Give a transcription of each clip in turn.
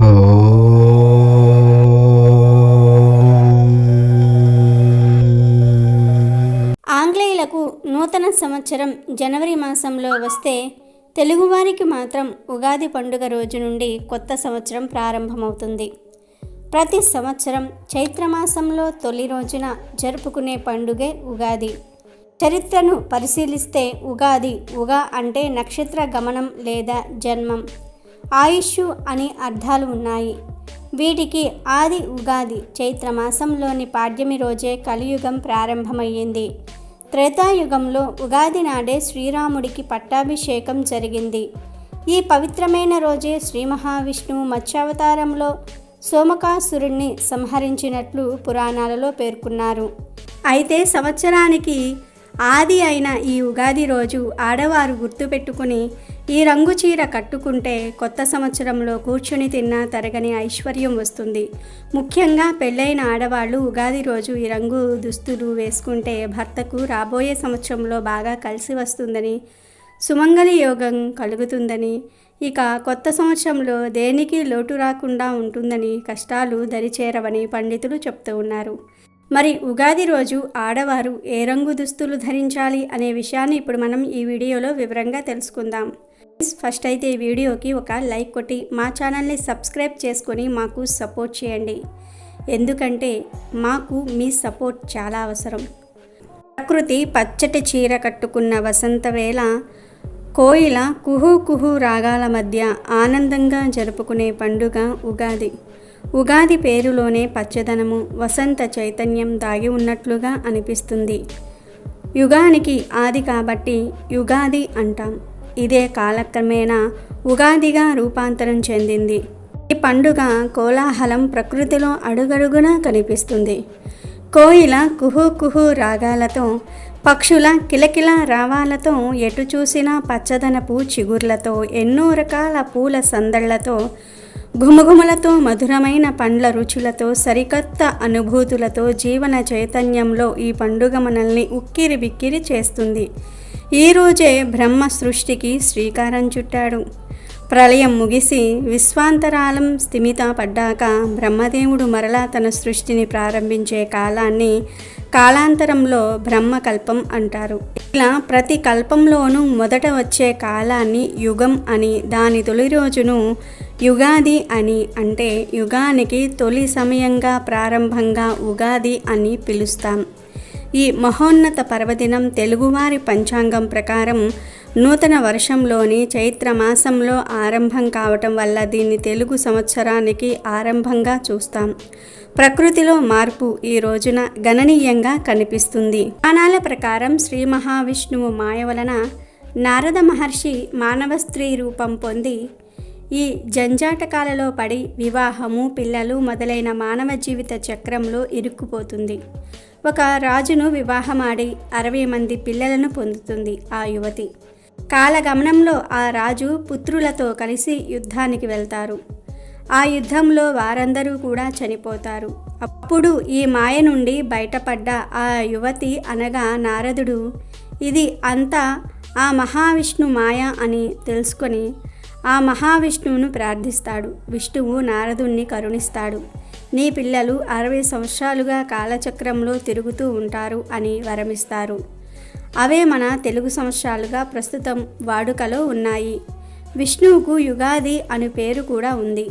ఆంగ్లేయులకు నూతన సంవత్సరం జనవరి మాసంలో వస్తే తెలుగువారికి మాత్రం ఉగాది పండుగ రోజు నుండి కొత్త సంవత్సరం ప్రారంభమవుతుంది. ప్రతి సంవత్సరం చైత్రమాసంలో తొలి రోజున జరుపుకునే పండుగే ఉగాది. చరిత్రను పరిశీలిస్తే ఉగాది ఉగా అంటే నక్షత్ర గమనం లేదా జన్మం. ఆయుష్ అని అర్థాలు ఉన్నాయి. వీటికి ఆది ఉగాది చైత్రమాసంలోని పాడ్యమి రోజే కలియుగం ప్రారంభమయ్యింది. త్రేతాయుగంలో ఉగాది నాడే శ్రీరాముడికి పట్టాభిషేకం జరిగింది. ఈ పవిత్రమైన రోజే శ్రీ మహావిష్ణువు మత్స్యావతారంలో సోమకాసురుణ్ణి సంహరించినట్లు పురాణాలలో పేర్కొన్నారు. అయితే సంవత్సరానికి ఆది అయిన ఈ ఉగాది రోజు ఆడవారు గుర్తుపెట్టుకుని ఈ రంగు చీర కట్టుకుంటే కొత్త సంవత్సరంలో కూర్చుని తిన్నా తరగని ఐశ్వర్యం వస్తుంది. ముఖ్యంగా పెళ్ళైన ఆడవాళ్ళు ఉగాది రోజు ఈ రంగు దుస్తులు వేసుకుంటే భర్తకు రాబోయే సంవత్సరంలో బాగా కలిసి వస్తుందని సుమంగళి యోగం కలుగుతుందని ఇక కొత్త సంవత్సరంలో దేనికి లోటు రాకుండా ఉంటుందని కష్టాలు దరిచేరవని పండితులు చెప్తూ ఉన్నారు. మరి ఉగాది రోజు ఆడవారు ఏ రంగు దుస్తులు ధరించాలి అనే విషయాన్ని ఇప్పుడు మనం ఈ వీడియోలో వివరంగా తెలుసుకుందాం. ఫస్ట్ అయితే ఈ వీడియోకి ఒక లైక్ కొట్టి మా ఛానల్ని సబ్స్క్రైబ్ చేసుకొని మాకు సపోర్ట్ చేయండి. ఎందుకంటే మాకు మీ సపోర్ట్ చాలా అవసరం. ప్రకృతి పచ్చటి చీర కట్టుకున్న వసంత వేళ కోయిల కుహు కుహు రాగాల మధ్య ఆనందంగా జరుపుకునే పండుగ ఉగాది. ఉగాది పేరులోనే పచ్చదనము వసంత చైతన్యం దాగి ఉన్నట్లుగా అనిపిస్తుంది. యుగానికి ఆది కాబట్టి యుగాది అంటాం. ఇదే కాలక్రమేణా ఉగాదిగా రూపాంతరం చెందింది. ఈ పండుగ కోలాహలం ప్రకృతిలో అడుగడుగునా కనిపిస్తుంది. కోయిల కుహు కుహు రాగాలతో పక్షుల కిలకిల రావాలతో ఎటు చూసినా పచ్చదనపు చిగుర్లతో ఎన్నో రకాల పూల సందళ్ళతో ఘుమఘుమలతో మధురమైన పండ్ల రుచులతో సరికొత్త అనుభూతులతో జీవన చైతన్యంలో ఈ పండుగ మనల్ని ఉక్కిరి బిక్కిరి చేస్తుంది. ఈరోజే బ్రహ్మ సృష్టికి శ్రీకారం చుట్టాడు. ప్రళయం ముగిసి విశ్వాంతరాలం స్థిమిత పడ్డాక బ్రహ్మదేవుడు మరలా తన సృష్టిని ప్రారంభించే కాలాన్ని కాలాంతరంలో బ్రహ్మకల్పం అంటారు. ఇలా ప్రతి కల్పంలోనూ మొదట వచ్చే కాలాన్ని యుగం అని దాని తొలి రోజును యుగాది అని అంటే యుగానికి తొలి సమయంగా ప్రారంభంగా ఉగాది అని పిలుస్తాం. ఈ మహోన్నత పర్వదినం తెలుగువారి పంచాంగం ప్రకారం నూతన వర్షంలోని చైత్ర మాసంలో ఆరంభం కావటం వల్ల దీన్ని తెలుగు సంవత్సరానికి ఆరంభంగా చూస్తాం. ప్రకృతిలో మార్పు ఈ రోజున గణనీయంగా కనిపిస్తుంది. పురాణాల ప్రకారం శ్రీ మహావిష్ణువు మాయ వలన నారద మహర్షి మానవ స్త్రీ రూపం పొంది ఈ జంజాటకాలలో పడి వివాహము పిల్లలు మొదలైన మానవ జీవిత చక్రంలో ఇరుక్కుపోతుంది. ఒక రాజును వివాహమాడి అరవై మంది పిల్లలను పొందుతుంది ఆ యువతి. కాలగమనంలో ఆ రాజు పుత్రులతో కలిసి యుద్ధానికి వెళ్తారు. ఆ యుద్ధంలో వారందరూ కూడా చనిపోతారు. అప్పుడు ఈ మాయ నుండి బయటపడ్డ ఆ యువతి అనగా నారదుడు ఇది అంతా ఆ మహావిష్ణు మాయ అని తెలుసుకొని ఆ మహావిష్ణువును ప్రార్థిస్తాడు. విష్ణువు నారదుణ్ణి కరుణిస్తాడు. నీ పిల్లలు అరవై సంవత్సరాలుగా కాలచక్రంలో తిరుగుతూ ఉంటారు అని వరమిస్తారు. అవే మన తెలుగు సంవత్సరాలుగా ప్రస్తుతం వాడుకలో ఉన్నాయి. విష్ణువుకు యుగాది అను పేరు కూడా ఉంది.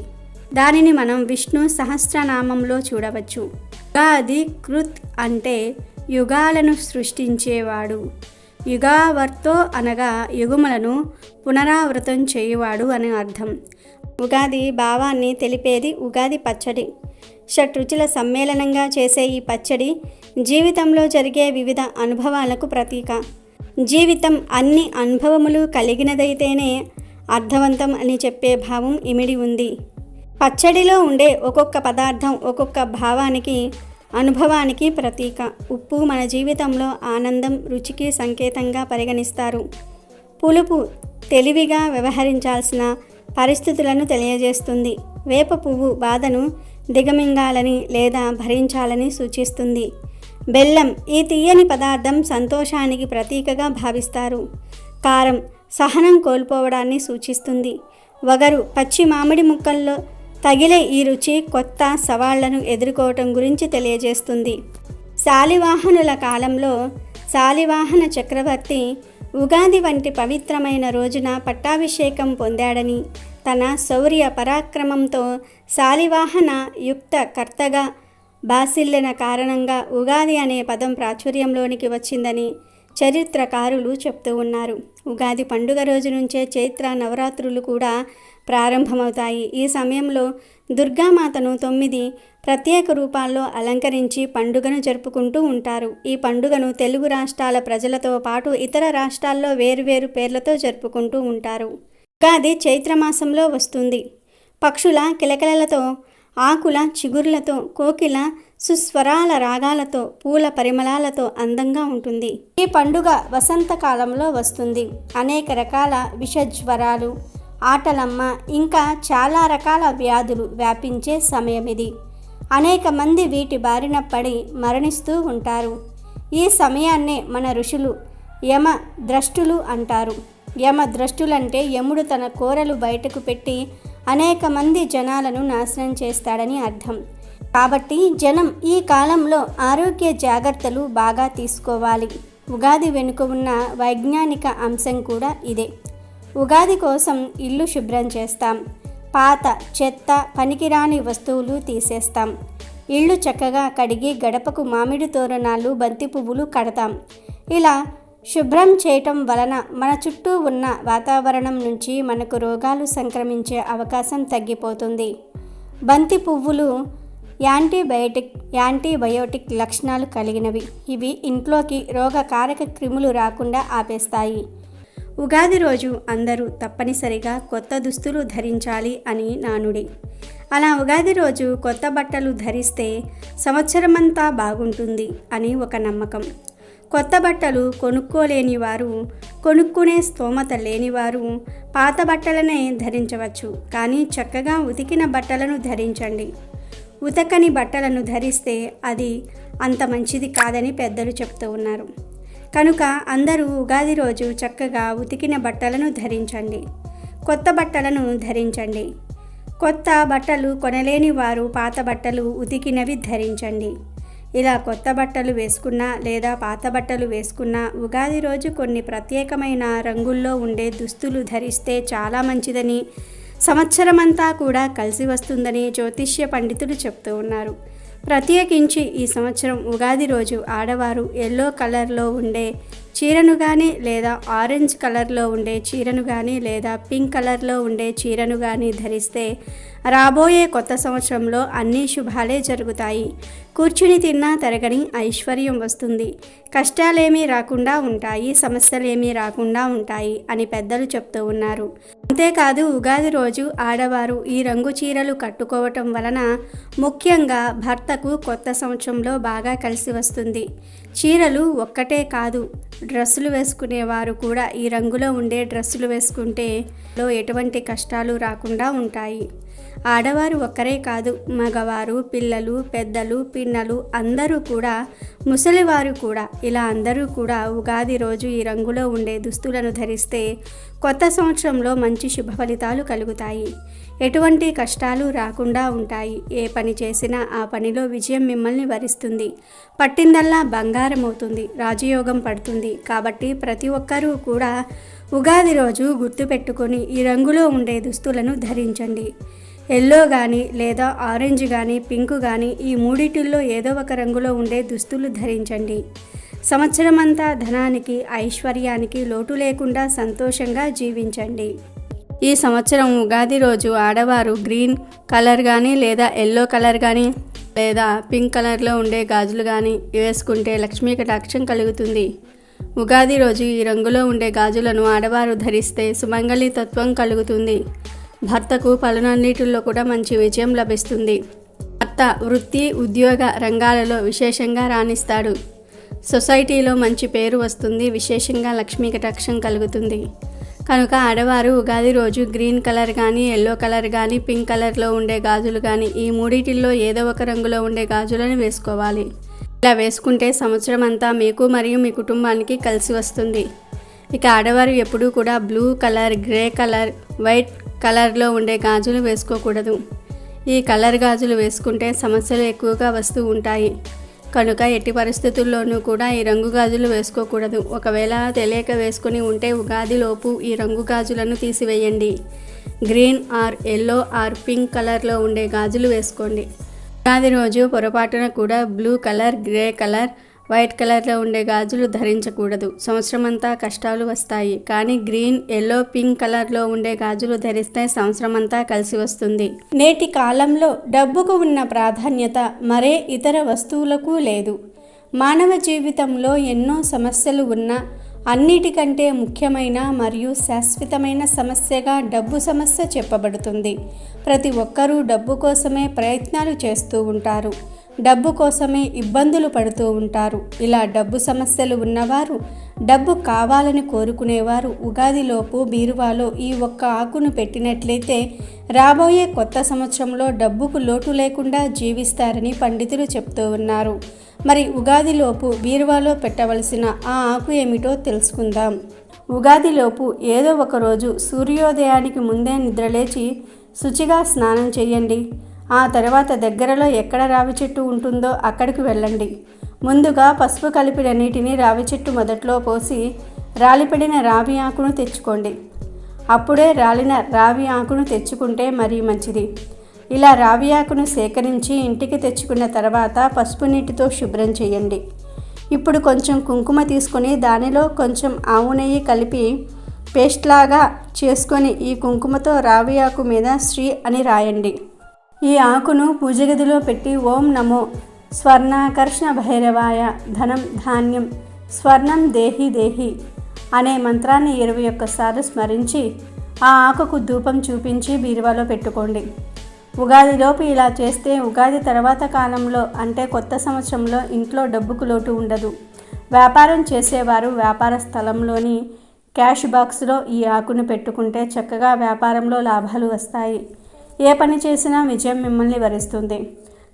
దానిని మనం విష్ణు సహస్రనామంలో చూడవచ్చు. యుగాది కృత్ అంటే యుగాలను సృష్టించేవాడు. యుగావర్తో అనగా యుగములను పునరావృతం చేయువాడు అని అర్థం. ఉగాది భావాన్ని తెలిపేది ఉగాది పచ్చడి. షట్రుచుల సమ్మేళనంగా చేసే ఈ పచ్చడి జీవితంలో జరిగే వివిధ అనుభవాలకు ప్రతీక. జీవితం అన్ని అనుభవములు కలిగినదైతేనే అర్థవంతం అని చెప్పే భావం ఇమిడి ఉంది. పచ్చడిలో ఉండే ఒక్కొక్క పదార్థం ఒక్కొక్క భావానికి అనుభవానికి ప్రతీక. ఉప్పు మన జీవితంలో ఆనందం రుచికి సంకేతంగా పరిగణిస్తారు. పులుపు తెలివిగా వ్యవహరించాల్సిన పరిస్థితులను తెలియజేస్తుంది. వేప పువ్వు బాధను దిగమింగాలని లేదా భరించాలని సూచిస్తుంది. బెల్లం ఈ తీయని పదార్థం సంతోషానికి ప్రతీకగా భావిస్తారు. కారం సహనం కోల్పోవడాన్ని సూచిస్తుంది. వగరు పచ్చి మామిడి ముక్కల్లో తగిలే ఈ రుచి కొత్త సవాళ్ళను ఎదుర్కోవటం గురించి తెలియజేస్తుంది. శాలివాహనుల కాలంలో శాలివాహన చక్రవర్తి ఉగాది వంటి పవిత్రమైన రోజున పట్టాభిషేకం పొందాడని తన శౌర్య పరాక్రమంతో శాలివాహన యుక్త కర్తగా బాసిల్లిన కారణంగా ఉగాది అనే పదం ప్రాచుర్యంలోనికి వచ్చిందని చరిత్రకారులు చెప్తూ ఉన్నారు. ఉగాది పండుగ రోజు నుంచే చైత్ర నవరాత్రులు కూడా ప్రారంభమవుతాయి. ఈ సమయంలో దుర్గామాతను తొమ్మిది ప్రత్యేక రూపాల్లో అలంకరించి పండుగను జరుపుకుంటూ ఉంటారు. ఈ పండుగను తెలుగు రాష్ట్రాల ప్రజలతో పాటు ఇతర రాష్ట్రాల్లో వేరువేరు పేర్లతో జరుపుకుంటూ ఉంటారు. ఉగాది చైత్రమాసంలో వస్తుంది. పక్షుల కిలకిలలతో ఆకుల చిగుర్లతో కోకిల సుస్వరాల రాగాలతో పూల పరిమళాలతో అందంగా ఉంటుంది. ఈ పండుగ వసంతకాలంలో వస్తుంది. అనేక రకాల విషజ్వరాలు ఆటలమ్మ ఇంకా చాలా రకాల వ్యాధులు వ్యాపించే సమయం ఇది అనేక మంది వీటి బారిన పడి మరణిస్తూ ఉంటారు. ఈ సమయాన్నే మన ఋషులు యమ ద్రష్టులు అంటారు. యమ ద్రష్టులంటే యముడు తన కోరలు బయటకు పెట్టి అనేక మంది జనాలను నాశనం చేస్తాడని అర్థం. కాబట్టి జనం ఈ కాలంలో ఆరోగ్య జాగ్రత్తలు బాగా తీసుకోవాలి. ఉగాది వెనుక ఉన్న వైజ్ఞానిక అంశం కూడా ఇదే. ఉగాది కోసం ఇల్లు శుభ్రం చేస్తాం. పాత చెత్త పనికిరాని వస్తువులు తీసేస్తాం. ఇళ్ళు చక్కగా కడిగి గడపకు మామిడి తోరణాలు బంతి పువ్వులు కడతాం. ఇలా శుభ్రం చేయటం వలన మన చుట్టూ ఉన్న వాతావరణం నుంచి మనకు రోగాలు సంక్రమించే అవకాశం తగ్గిపోతుంది. బంతి పువ్వులు యాంటీబయోటిక్ యాంటీబయోటిక్ లక్షణాలు కలిగినవి. ఇవి ఇంట్లోకి రోగకారక క్రిములు రాకుండా ఆపేస్తాయి. ఉగాది రోజు అందరూ తప్పనిసరిగా కొత్త దుస్తులు ధరించాలి అని నానుడి. అలా ఉగాది రోజు కొత్త బట్టలు ధరిస్తే సంవత్సరమంతా బాగుంటుంది అని ఒక నమ్మకం. కొత్త బట్టలు కొనుక్కోలేని వారు కొనుక్కునే స్తోమత లేనివారు పాత బట్టలనే ధరించవచ్చు. కానీ చక్కగా ఉతికిన బట్టలను ధరించండి. ఉతకని బట్టలను ధరిస్తే అది అంత మంచిది కాదని పెద్దలు చెప్తూ ఉన్నారు. కనుక అందరూ ఉగాది రోజు చక్కగా ఉతికిన బట్టలను ధరించండి. కొత్త బట్టలను ధరించండి. కొత్త బట్టలు కొనలేని వారు పాత బట్టలు ఉతికినవి ధరించండి. ఇలా కొత్త బట్టలు వేసుకున్నా లేదా పాత బట్టలు వేసుకున్నా ఉగాది రోజు కొన్ని ప్రత్యేకమైన రంగుల్లో ఉండే దుస్తులు ధరిస్తే చాలా మంచిదని సంవత్సరమంతా కూడా కలిసి వస్తుందని జ్యోతిష్య పండితులు చెప్తూ ఉన్నారు. ప్రత్యేకించి ఈ సంవత్సరం ఉగాది రోజు ఆడవారు ఎల్లో కలర్లో ఉండే చీరను కానీ లేదా ఆరెంజ్ కలర్లో ఉండే చీరను కానీ లేదా పింక్ కలర్లో ఉండే చీరను కానీ ధరిస్తే రాబోయే కొత్త సంవత్సరంలో అన్ని శుభాలే జరుగుతాయి. కూర్చుని తిన్నా తరగని ఐశ్వర్యం వస్తుంది. కష్టాలేమీ రాకుండా ఉంటాయి సమస్యలేమీ రాకుండా ఉంటాయి అని పెద్దలు చెప్తూ ఉన్నారు. అంతేకాదు ఉగాది రోజు ఆడవారు ఈ రంగు చీరలు కట్టుకోవటం వలన ముఖ్యంగా భర్తకు కొత్త సంవత్సరంలో బాగా కలిసి వస్తుంది. చీరలు ఒక్కటే కాదు డ్రెస్సులు వేసుకునేవారు కూడా ఈ రంగులో ఉండే డ్రెస్సులు వేసుకుంటే లో ఎటువంటి కష్టాలు రాకుండా ఉంటాయి. ఆడవారు ఒక్కరే కాదు మగవారు పిల్లలు పెద్దలు పిన్నలు అందరూ కూడా ముసలివారు కూడా. ఇలా అందరూ కూడా ఉగాది రోజు ఈ రంగులో ఉండే దుస్తులను ధరిస్తే కొత్త సంవత్సరంలో మంచి శుభ ఫలితాలు కలుగుతాయి. ఎటువంటి కష్టాలు రాకుండా ఉంటాయి. ఏ పని చేసినా ఆ పనిలో విజయం మిమ్మల్ని వరిస్తుంది. పట్టిందల్లా బంగారం అవుతుంది రాజయోగం పడుతుంది. కాబట్టి ప్రతి ఒక్కరూ కూడా ఉగాది రోజు గుర్తుపెట్టుకొని ఈ రంగులో ఉండే దుస్తులను ధరించండి. ఎల్లో కానీ లేదా ఆరెంజ్ కానీ పింక్ కానీ ఈ మూడిటిల్లో ఏదో ఒక రంగులో ఉండే దుస్తులు ధరించండి. సంవత్సరమంతా ధనానికి ఐశ్వర్యానికి లోటు లేకుండా సంతోషంగా జీవించండి. ఈ సంవత్సరం ఉగాది రోజు ఆడవారు గ్రీన్ కలర్ కానీ లేదా ఎల్లో కలర్ కానీ లేదా పింక్ కలర్లో ఉండే గాజులు కానీ వేసుకుంటే లక్ష్మీ కటాక్షం కలుగుతుంది. ఉగాది రోజు ఈ రంగులో ఉండే గాజులను ఆడవారు ధరిస్తే సుమంగళి తత్వం కలుగుతుంది. భర్తకు పలునన్నిటిల్లో కూడా మంచి విజయం లభిస్తుంది. భర్త వృత్తి ఉద్యోగ రంగాలలో విశేషంగా రాణిస్తాడు. సొసైటీలో మంచి పేరు వస్తుంది విశేషంగా లక్ష్మీ కటాక్షం కలుగుతుంది. కనుక ఆడవారు ఉగాది రోజు గ్రీన్ కలర్ కానీ ఎల్లో కలర్ కానీ పింక్ కలర్లో ఉండే గాజులు కానీ ఈ మూడిటిల్లో ఏదో ఒక రంగులో ఉండే గాజులను వేసుకోవాలి. ఇలా వేసుకుంటే సంవత్సరం అంతా మీకు మరియు మీ కుటుంబానికి కలిసి వస్తుంది. ఇక ఆడవారు ఎప్పుడూ కూడా blue colour grey colour white కలర్లో ఉండే గాజులు వేసుకోకూడదు. ఈ కలర్ గాజులు వేసుకుంటే సమస్యలు ఎక్కువగా వస్తూ ఉంటాయి. కనుక ఎట్టి పరిస్థితుల్లోనూ కూడా ఈ రంగు గాజులు వేసుకోకూడదు. ఒకవేళ తెలియక వేసుకుని ఉంటే ఉగాదిలోపు ఈ రంగు గాజులను తీసివేయండి. Green or yellow or pink కలర్లో ఉండే గాజులు వేసుకోండి. ఉగాది రోజు పొరపాటున కూడా blue colour grey colour white కలర్లో ఉండే గాజులు ధరించకూడదు. సంవత్సరమంతా కష్టాలు వస్తాయి. కానీ గ్రీన్ ఎల్లో పింక్ కలర్లో ఉండే గాజులు ధరిస్తే సంవత్సరమంతా కలిసి వస్తుంది. నేటి కాలంలో డబ్బుకు ఉన్న ప్రాధాన్యత మరే ఇతర వస్తువులకు లేదు. మానవ జీవితంలో ఎన్నో సమస్యలు ఉన్నా అన్నిటికంటే ముఖ్యమైన మరియు శాశ్వతమైన సమస్యగా డబ్బు సమస్య చెప్పబడుతుంది. ప్రతి ఒక్కరూ డబ్బు కోసమే ప్రయత్నాలు చేస్తూ ఉంటారు. డబ్బు కోసమే ఇబ్బందులు పడుతూ ఉంటారు. ఇలా డబ్బు సమస్యలు ఉన్నవారు డబ్బు కావాలని కోరుకునేవారు ఉగాదిలోపు బీరువాలో ఈ ఒక్క ఆకును పెట్టినట్లయితే రాబోయే కొత్త సంవత్సరంలో డబ్బుకు లోటు లేకుండా జీవిస్తారని పండితులు చెప్తూ ఉన్నారు. మరి ఉగాదిలోపు బీరువాలో పెట్టవలసిన ఆ ఆకు ఏమిటో తెలుసుకుందాం. ఉగాదిలోపు ఏదో ఒకరోజు సూర్యోదయానికి ముందే నిద్రలేచి శుచిగా స్నానం చేయండి. ఆ తర్వాత దగ్గరలో ఎక్కడ రావి చెట్టు ఉంటుందో అక్కడికి వెళ్ళండి. ముందుగా పసుపు కలిపిన నీటిని రావి చెట్టు మొదట్లో పోసి రాలిపడిన రావి ఆకును తెచ్చుకోండి. అప్పుడే రాలిన రావి ఆకును తెచ్చుకుంటే మరీ మంచిది. ఇలా రావి ఆకును సేకరించి ఇంటికి తెచ్చుకున్న తర్వాత పసుపు నీటితో శుభ్రం చేయండి. ఇప్పుడు కొంచెం కుంకుమ తీసుకొని దానిలో కొంచెం ఆవు నెయ్యి కలిపి పేస్ట్ లాగా చేసుకొని ఈ కుంకుమతో రావి ఆకు మీద శ్రీ అని రాయండి. ఈ ఆకును పూజగదిలో పెట్టి ఓం నమో. స్వర్ణాకర్షణ భైరవాయ ధనం ధాన్యం స్వర్ణం దేహి దేహి అనే మంత్రాన్ని ఇరవై ఒక్కసార్లు స్మరించి ఆ ఆకుకు ధూపం చూపించి బీరువాలో పెట్టుకోండి. ఉగాదిలోపు ఇలా చేస్తే ఉగాది తర్వాత కాలంలో అంటే కొత్త సంవత్సరంలో ఇంట్లో డబ్బుకు లోటు ఉండదు. వ్యాపారం చేసేవారు వ్యాపార స్థలంలోని క్యాష్ బాక్స్లో ఈ ఆకును పెట్టుకుంటే చక్కగా వ్యాపారంలో లాభాలు వస్తాయి. ఏ పని చేసినా విజయం మిమ్మల్ని వరిస్తుంది.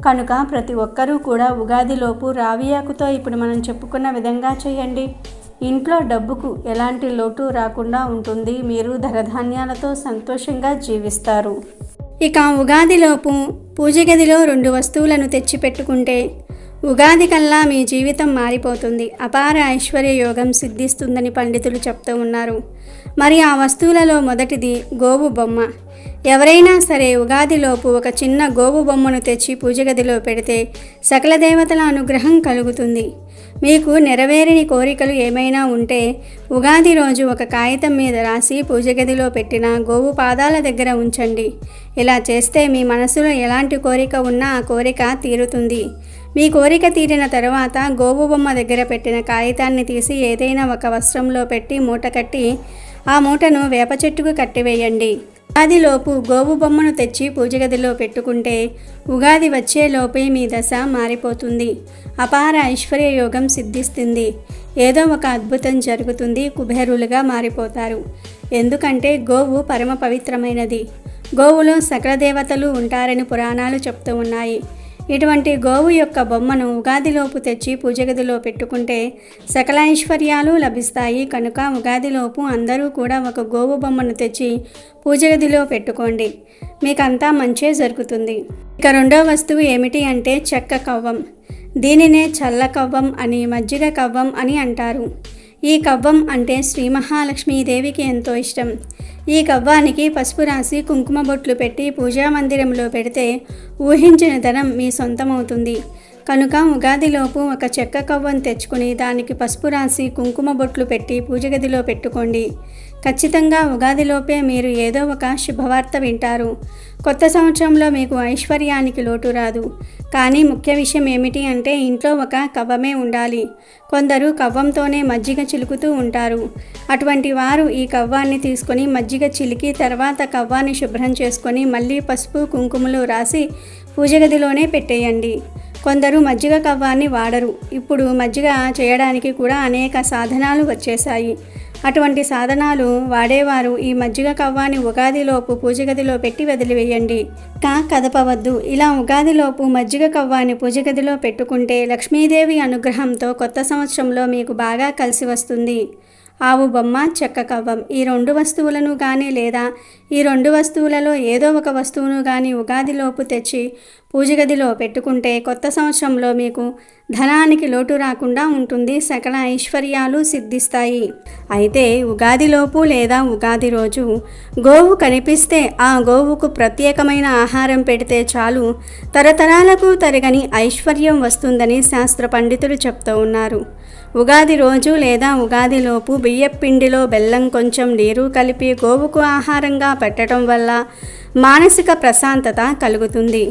కనుక ప్రతి ఒక్కరూ కూడా ఉగాదిలోపు రావియాకుతో ఇప్పుడు మనం చెప్పుకున్న విధంగా చేయండి. ఇంట్లో డబ్బుకు ఎలాంటి లోటు రాకుండా ఉంటుంది. మీరు ధనధాన్యాలతో సంతోషంగా జీవిస్తారు. ఇక ఉగాదిలోపు పూజ గదిలో రెండు వస్తువులను తెచ్చిపెట్టుకుంటే ఉగాది కల్లా మీ జీవితం మారిపోతుంది. అపార ఐశ్వర్య యోగం సిద్ధిస్తుందని పండితులు చెప్తూ ఉన్నారు. మరి ఆ వస్తువులలో మొదటిది గోవు బొమ్మ. ఎవరైనా సరే ఉగాదిలోపు ఒక చిన్న గోవు బొమ్మను తెచ్చి పూజగదిలో పెడితే సకల దేవతల అనుగ్రహం కలుగుతుంది. మీకు నెరవేరని కోరికలు ఏమైనా ఉంటే ఉగాది రోజు ఒక కాగితం మీద రాసి పూజగదిలో పెట్టిన గోవు పాదాల దగ్గర ఉంచండి. ఇలా చేస్తే మీ మనసులో ఎలాంటి కోరిక ఉన్నా ఆ కోరిక తీరుతుంది. మీ కోరిక తీరిన తర్వాత గోవు బొమ్మ దగ్గర పెట్టిన కాగితాన్ని తీసి ఏదైనా ఒక వస్త్రంలో పెట్టి మూట కట్టి ఆ మూటను వేప చెట్టుకు కట్టివేయండి. అదిలోపు గోవు బొమ్మను తెచ్చి పూజ గదిలో పెట్టుకుంటే ఉగాది వచ్చేలోపే మీ దశ మారిపోతుంది. అపార ఐశ్వర్య యోగం సిద్ధిస్తుంది. ఏదో ఒక అద్భుతం జరుగుతుంది కుబేరులుగా మారిపోతారు. ఎందుకంటే గోవు పరమ పవిత్రమైనది. గోవులో సకల దేవతలు ఉంటారని పురాణాలు చెప్తూ ఉన్నాయి. ఇటువంటి గోవు యొక్క బొమ్మను ఉగాదిలోపు తెచ్చి పూజగదిలో పెట్టుకుంటే సకల ఐశ్వర్యాలు లభిస్తాయి. కనుక ఉగాదిలోపు అందరూ కూడా ఒక గోవు బొమ్మను తెచ్చి పూజగదిలో పెట్టుకోండి. మీకంతా మంచే జరుగుతుంది. ఇక రెండో వస్తువు ఏమిటి అంటే చెక్క కవ్వం. దీనినే చల్ల కవ్వం అని మజ్జిగ కవ్వం అని అంటారు. ఈ కవ్వం అంటే శ్రీ మహాలక్ష్మీదేవికి ఎంతో ఇష్టం. ఈ కవ్వానికి పసుపు రాసి కుంకుమ బొట్లు పెట్టి పూజా మందిరంలో పెడితే ఊహించిన ధనం మీ సొంతమవుతుంది. కనుక ఉగాదిలోపు ఒక చెక్క కవ్వం తెచ్చుకుని దానికి పసుపు రాసి కుంకుమ బొట్లు పెట్టి పూజ గదిలో పెట్టుకోండి. ఖచ్చితంగా ఉగాదిలోపే మీరు ఏదో ఒక శుభవార్త వింటారు. కొత్త సంవత్సరంలో మీకు ఐశ్వర్యానికి లోటు రాదు. కానీ ముఖ్య విషయం ఏమిటి అంటే ఇంట్లో ఒక కవ్వమే ఉండాలి. కొందరు కవ్వంతోనే మజ్జిగ చిలుకుతూ ఉంటారు. అటువంటి వారు ఈ కవ్వాన్ని తీసుకొని మజ్జిగ చిలికి తర్వాత కవ్వాన్ని శుభ్రం చేసుకొని మళ్ళీ పసుపు కుంకుమలు రాసి పూజ గదిలోనే పెట్టేయండి. కొందరు మజ్జిగ కవ్వాన్ని వాడరు. ఇప్పుడు మజ్జిగ చేయడానికి కూడా అనేక సాధనాలు వచ్చేసాయి అటువంటి సాధనాలు వాడేవారు ఈ మజ్జిగ కవ్వాని ఉగాదిలోపు పూజగదిలో పెట్టి వదిలివేయండి. కా కదపవద్దు. ఇలా ఉగాదిలోపు మజ్జిగ కవ్వాని పూజగదిలో పెట్టుకుంటే లక్ష్మీదేవి అనుగ్రహంతో కొత్త సంవత్సరంలో మీకు బాగా కలిసి వస్తుంది. ఆవు బొమ్మ చెక్క కవ్వం. ఈ రెండు వస్తువులను కానీ లేదా ఈ రెండు వస్తువులలో ఏదో ఒక వస్తువును కానీ ఉగాదిలోపు తెచ్చి పూజ గదిలో పెట్టుకుంటే కొత్త సంవత్సరంలో మీకు ధనానికి లోటు రాకుండా ఉంటుంది. సకల ఐశ్వర్యాలు సిద్ధిస్తాయి. అయితే ఉగాదిలోపు లేదా ఉగాది రోజు గోవు కనిపిస్తే ఆ గోవుకు ప్రత్యేకమైన ఆహారం పెడితే చాలు. తరతరాలకు తరగని ఐశ్వర్యం వస్తుందని శాస్త్ర పండితులు చెప్తూ ఉన్నారు. ఉగాది రోజు లేదా ఉగాదిలోపు బియ్యపిండిలో బెల్లం కొంచెం నీరు కలిపి గోవుకు ఆహారంగా పెట్టడం వల్ల మానసిక ప్రశాంతత కలుగుతుంది.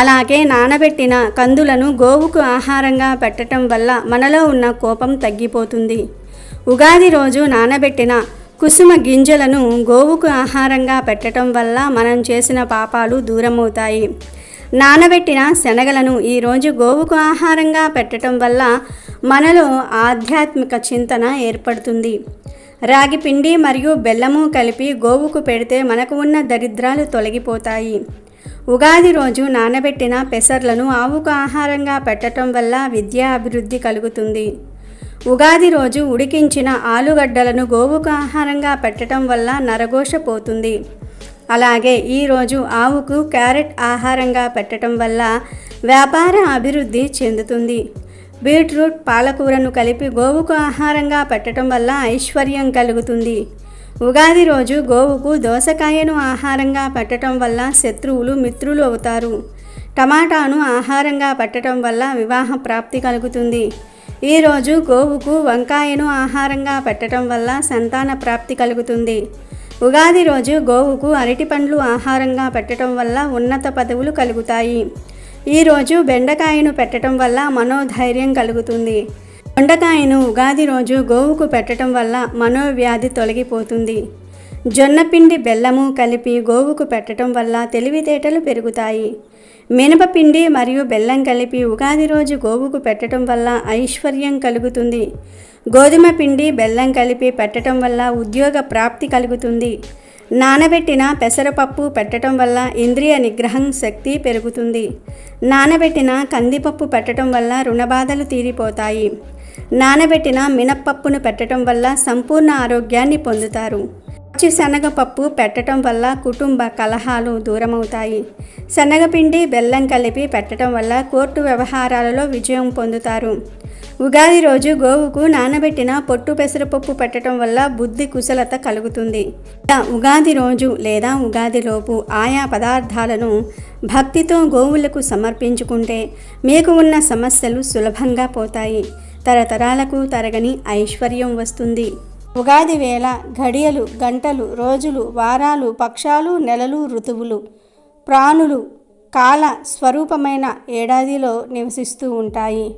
అలాగే నానబెట్టిన కందులను గోవుకు ఆహారంగా పెట్టడం వల్ల మనలో ఉన్న కోపం తగ్గిపోతుంది. ఉగాది రోజు నానబెట్టిన కుసుమ గింజలను గోవుకు ఆహారంగా పెట్టడం వల్ల మనం చేసిన పాపాలు దూరమవుతాయి. నానబెట్టిన శనగలను ఈరోజు గోవుకు ఆహారంగా పెట్టడం వల్ల మనలో ఆధ్యాత్మిక చింతన ఏర్పడుతుంది. రాగి పిండి మరియు బెల్లము కలిపి గోవుకు పెడితే మనకు ఉన్న దరిద్రాలు తొలగిపోతాయి. ఉగాది రోజు నానబెట్టిన పెసర్లను ఆవుకు ఆహారంగా పెట్టడం వల్ల విద్యా అభివృద్ధి కలుగుతుంది. ఉగాది రోజు ఉడికించిన ఆలుగడ్డలను గోవుకు ఆహారంగా పెట్టడం వల్ల నరఘోష పోతుంది. అలాగే ఈరోజు ఆవుకు క్యారెట్ ఆహారంగా పెట్టడం వల్ల వ్యాపార అభివృద్ధి చెందుతుంది. బీట్రూట్ పాలకూరను కలిపి గోవుకు ఆహారంగా పెట్టడం వల్ల ఐశ్వర్యం కలుగుతుంది. ఉగాది రోజు గోవుకు దోసకాయను ఆహారంగా పెట్టడం వల్ల శత్రువులు మిత్రులు అవుతారు. టమాటాను ఆహారంగా పెట్టడం వల్ల వివాహ ప్రాప్తి కలుగుతుంది. ఈరోజు గోవుకు వంకాయను ఆహారంగా పెట్టడం వల్ల సంతాన ప్రాప్తి కలుగుతుంది. ఉగాది రోజు గోవుకు అరటి పండ్లు ఆహారంగా పెట్టడం వల్ల ఉన్నత పదవులు కలుగుతాయి. ఈరోజు బెండకాయను పెట్టడం వల్ల మనోధైర్యం కలుగుతుంది. దొండకాయను ఉగాది రోజు గోవుకు పెట్టడం వల్ల మనోవ్యాధి తొలగిపోతుంది. జొన్నపిండి బెల్లము కలిపి గోవుకు పెట్టడం వల్ల తెలివితేటలు పెరుగుతాయి. మినపపిండి మరియు బెల్లం కలిపి ఉగాది రోజు గోవుకు పెట్టడం వల్ల ఐశ్వర్యం కలుగుతుంది. గోధుమ పిండి బెల్లం కలిపి పెట్టడం వల్ల ఉద్యోగ ప్రాప్తి కలుగుతుంది. నానబెట్టిన పెసరపప్పు పెట్టడం వల్ల ఇంద్రియ నిగ్రహం శక్తి పెరుగుతుంది. నానబెట్టిన కందిపప్పు పెట్టడం వల్ల రుణబాధలు తీరిపోతాయి. నానబెట్టిన మినప్పప్పును పెట్టడం వల్ల సంపూర్ణ ఆరోగ్యాన్ని పొందుతారు. పచ్చి శనగపప్పు పెట్టడం వల్ల కుటుంబ కలహాలు దూరమవుతాయి. శనగపిండి బెల్లం కలిపి పెట్టడం వల్ల కోర్టు వ్యవహారాలలో విజయం పొందుతారు. ఉగాది రోజు గోవుకు నానబెట్టిన పొట్టు పెసరపప్పు పెట్టడం వల్ల బుద్ధి కుశలత కలుగుతుంది. ఉగాది రోజు లేదా ఉగాదిలోపు ఆయా పదార్థాలను భక్తితో గోవులకు సమర్పించుకుంటే మీకు ఉన్న సమస్యలు సులభంగా పోతాయి. తరతరాలకు తరగని ఐశ్వర్యం వస్తుంది. ఉగాది వేళ ఘడియలు గంటలు రోజులు వారాలు పక్షాలు నెలలు ఋతువులు ప్రాణులు కాల స్వరూపమైన ఏడాదిలో నివసిస్తూ ఉంటాయి.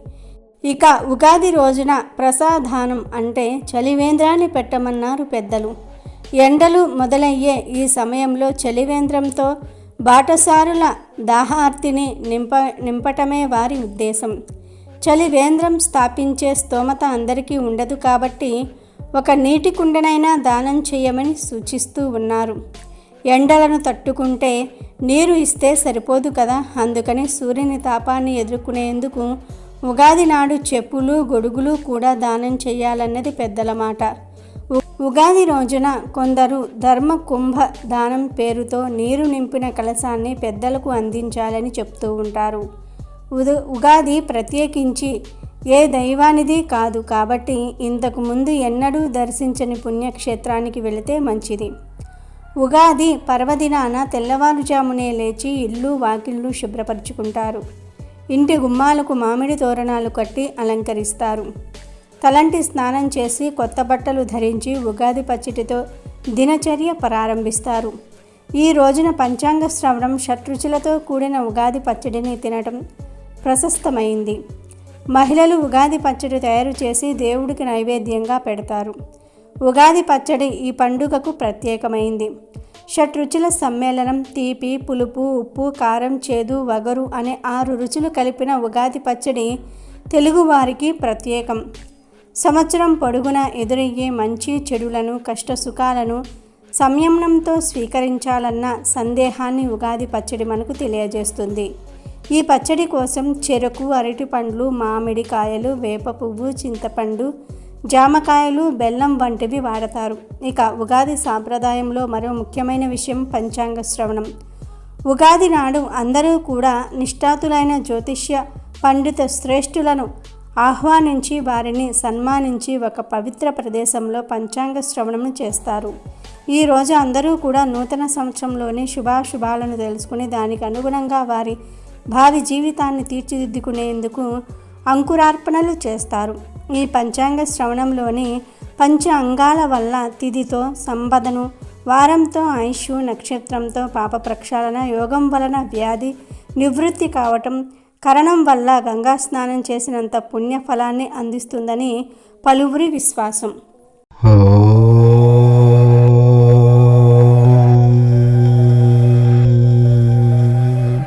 ఇక ఉగాది రోజున ప్రసాదానం అంటే చలివేంద్రాన్ని పెట్టమన్నారు పెద్దలు. ఎండలు మొదలయ్యే ఈ సమయంలో చలివేంద్రంతో బాటసారుల దాహార్తిని నింప నింపటమే వారి ఉద్దేశం. చలివేంద్రం స్థాపించే స్తోమత అందరికీ ఉండదు కాబట్టి ఒక నీటి కుండనైనా దానం చేయమని సూచిస్తూ ఉన్నారు. ఎండలను తట్టుకుంటే నీరు ఇస్తే సరిపోదు కదా అందుకని సూర్యుని తాపాన్ని ఎదుర్కొనేందుకు ఉగాది నాడు చెప్పులు గొడుగులు కూడా దానం చేయాలన్నది పెద్దల మాట. ఉ- ఉగాది రోజున కొందరు ధర్మ కుంభ దానం పేరుతో నీరు నింపిన కలశాన్ని పెద్దలకు అందించాలని చెప్తూ ఉంటారు. ఉద ఉగాది ప్రత్యేకించి ఏ దైవానిది కాదు కాబట్టి ఇంతకు ముందు ఎన్నడూ దర్శించని పుణ్యక్షేత్రానికి వెళితే మంచిది. ఉగాది పర్వదినాన తెల్లవారుజామునే లేచి ఇల్లు వాకిళ్ళు శుభ్రపరుచుకుంటారు. ఇంటి గుమ్మాలకు మామిడి తోరణాలు కట్టి అలంకరిస్తారు. తలంటి స్నానం చేసి కొత్త బట్టలు ధరించి ఉగాది పచ్చడితో దినచర్య ప్రారంభిస్తారు. ఈ రోజున పంచాంగ శ్రవణం షట్రుచులతో కూడిన ఉగాది పచ్చడిని తినటం ప్రశస్తమైంది. మహిళలు ఉగాది పచ్చడి తయారు చేసి దేవుడికి నైవేద్యంగా పెడతారు. ఉగాది పచ్చడి ఈ పండుగకు ప్రత్యేకమైంది. షట్రుచుల సమ్మేళనం తీపి పులుపు ఉప్పు కారం చేదు వగరు అనే ఆరు రుచులు కలిపిన ఉగాది పచ్చడి తెలుగువారికి ప్రత్యేకం. సంవత్సరం పొడుగున ఎదురయ్యే మంచి చెడులను కష్ట సుఖాలను సంయమనంతో స్వీకరించాలన్న సందేహాన్ని ఉగాది పచ్చడి మనకు తెలియజేస్తుంది. ఈ పచ్చడి కోసం చెరకు అరటిపండ్లు మామిడికాయలు వేప పువ్వు చింతపండు జామకాయలు బెల్లం వంటివి వాడతారు. ఇక ఉగాది సాంప్రదాయంలో మరో ముఖ్యమైన విషయం పంచాంగ శ్రవణం. ఉగాది నాడు అందరూ కూడా నిష్ఠాతులైన జ్యోతిష్య పండిత శ్రేష్ఠులను ఆహ్వానించి వారిని సన్మానించి ఒక పవిత్ర ప్రదేశంలో పంచాంగ శ్రవణం చేస్తారు. ఈ రోజు అందరూ కూడా నూతన సంవత్సరంలోని శుభాశుభాలను తెలుసుకుని దానికి అనుగుణంగా వారి భావి జీవితాన్ని తీర్చిదిద్దుకునేందుకు అంకురార్పణలు చేస్తారు. ఈ పంచాంగ శ్రవణంలోని పంచ అంగాల వల్ల తిథితో సంపదను వారంతో ఆయుష్ నక్షత్రంతో పాప ప్రక్షాళన యోగం వలన వ్యాధి నివృత్తి కావటం కరణం వల్ల గంగా స్నానం చేసినంత పుణ్య ఫలాన్ని అందిస్తుందని పలువురి విశ్వాసం. ఓ